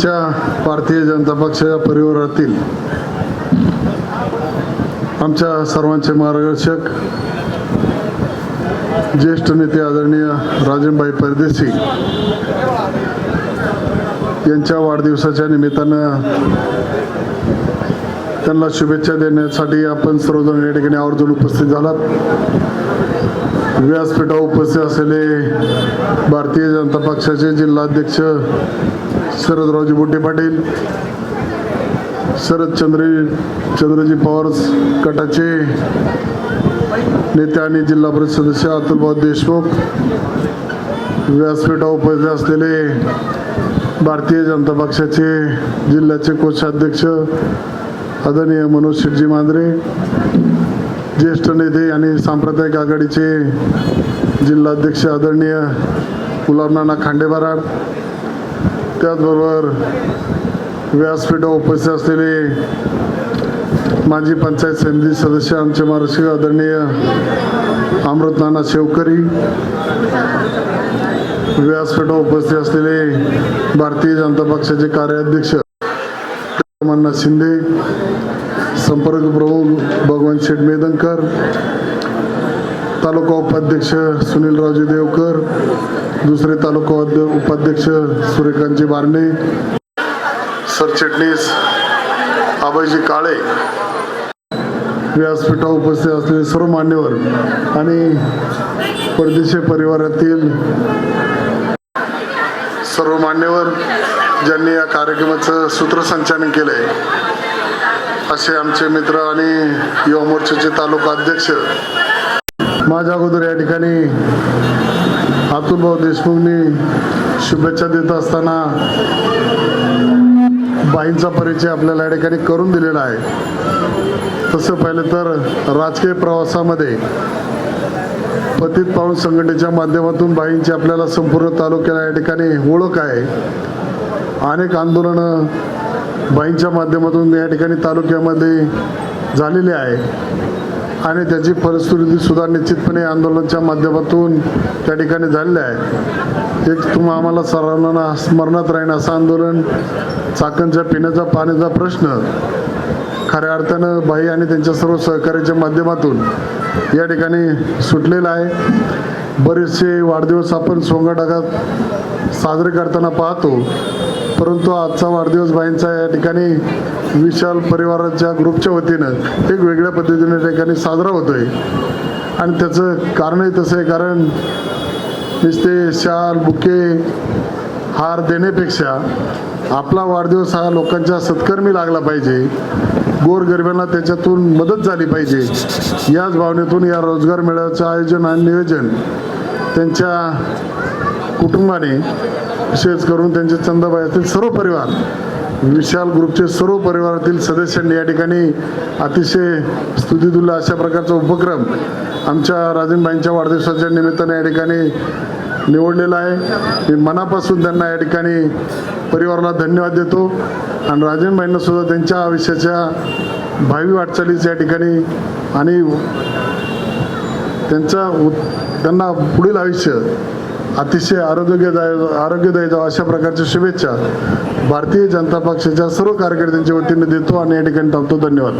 आमच्या भारतीय जनता पक्षाच्या परिवारातील आमच्या सर्वांचे मार्गदर्शक ज्येष्ठ नेते आदरणीय राजनभाई परदेशी यांच्या वाढदिवसाच्या निमित्तानं त्यांना शुभेच्छा देण्यासाठी आपण सर्वजण या ठिकाणी आवर्जून उपस्थित झालात. व्यासपीठावर उपस्थित असलेले भारतीय जनता पक्षाचे जिल्हाध्यक्ष शरदरावजी बुट्टे पाटील शरदचंद्र चंद्रजी पवार गटाचे नेते आणि जिल्हा परिषद सदस्य अतुलभाऊ देशमुख व्यासपीठावर उपस्थित असलेले भारतीय जनता पक्षाचे जिल्ह्याचे कोषाध्यक्ष आदरणीय मनोज शेटजी मांजरे ज्येष्ठ नेते आणि सांप्रदायिक आघाडीचे जिल्हाध्यक्ष आदरणीय गुलाबनाना नाना त्याचबरोबर व्यासपीठा उपस्थित असलेले माजी पंचायत समिती सदस्य आमचे महाराष्ट्र आदरणीय अमृतनाना शेवकरी व्यासपीठा उपस्थित असलेले भारतीय जनता पक्षाचे कार्याध्यक्ष मन्ना शिंदे संपर्क प्रमुख भगवान शेठ मेदनकर तालुका उपाध्यक्ष सुनीलरावजी देवकर दुसरे तालुका उपाध्यक्ष सूर्यकांतजी बारणे सरचिटणीस अभयजी काळे व्यासपीठावर उपस्थित असलेले सर्व मान्यवर आणि परदेशी परिवारातील सर्व मान्यवर ज्यांनी या कार्यक्रमाचं सूत्रसंचालन केलंय असे आमचे मित्र आणि युवा मोर्चाचे तालुका अध्यक्ष. माझ्या अगोदर या ठिकाणी अतुलभाऊ देशमुखनी शुभेच्छा देत असताना बाईंचा परिचय आपल्याला या ठिकाणी करून दिलेला आहे. तसं पाहिलं तर राजकीय प्रवासामध्ये पतित पावन संघटनेच्या माध्यमातून बाईंची आपल्याला संपूर्ण तालुक्याला या ठिकाणी ओळख आहे. अनेक आंदोलनं बाईंच्या माध्यमातून या ठिकाणी तालुक्यामध्ये झालेली आहे. आणि त्याची फलश्रुती सुद्धा निश्चितपणे आंदोलनाच्या माध्यमातून त्या ठिकाणी झालेलं आहे. एक तुम्हा आम्हाला सर्वांना स्मरणात राहीन असं आंदोलन चाकणच्या पिण्याचा पाण्याचा प्रश्न खऱ्या अर्थानं बाई आणि त्यांच्या सर्व सहकार्याच्या माध्यमातून या ठिकाणी सुटलेला आहे. बरेचसे वाढदिवस आपण सोंगाटाकात साजरे करताना पाहतो. परंतु आजचा वाढदिवस बाईंचा या ठिकाणी विशाल परिवाराच्या ग्रुपच्या वतीनं एक वेगळ्या पद्धतीने या ठिकाणी साजरा होतोय. आणि त्याचं कारणही तसं आहे कारण नुसते शाल बुके हार देण्यापेक्षा आपला वाढदिवस हा लोकांच्या सत्कर्मी लागला पाहिजे. गोरगरिबांना त्याच्यातून मदत झाली पाहिजे. याच भावनेतून या रोजगार मेळाव्याचं आयोजन आणि नियोजन त्यांच्या कुटुंबाने विशेष करून त्यांचे चंदाबाईतील सर्व परिवार विशाल ग्रुपचे सर्व परिवारातील सदस्यांनी या ठिकाणी अतिशय स्तुतीदुल्ला अशा प्रकारचा उपक्रम आमच्या राजनबाईंच्या वाढदिवसाच्या निमित्ताने या ठिकाणी निवडलेला आहे. मी मनापासून त्यांना या ठिकाणी परिवाराला धन्यवाद देतो आणि राजनबाईंना सुद्धा त्यांच्या आयुष्याच्या भावी वाटचालीच या ठिकाणी आणि त्यांचा उत- त्यांना पुढील आयुष्य अतिशय आरोग्यदाय आरोग्यदायी जावं अशा प्रकारच्या शुभेच्छा भारतीय जनता पक्षाच्या सर्व कार्यकर्त्यांच्या वतीने देतो आणि या ठिकाणी थांबतो. धन्यवाद.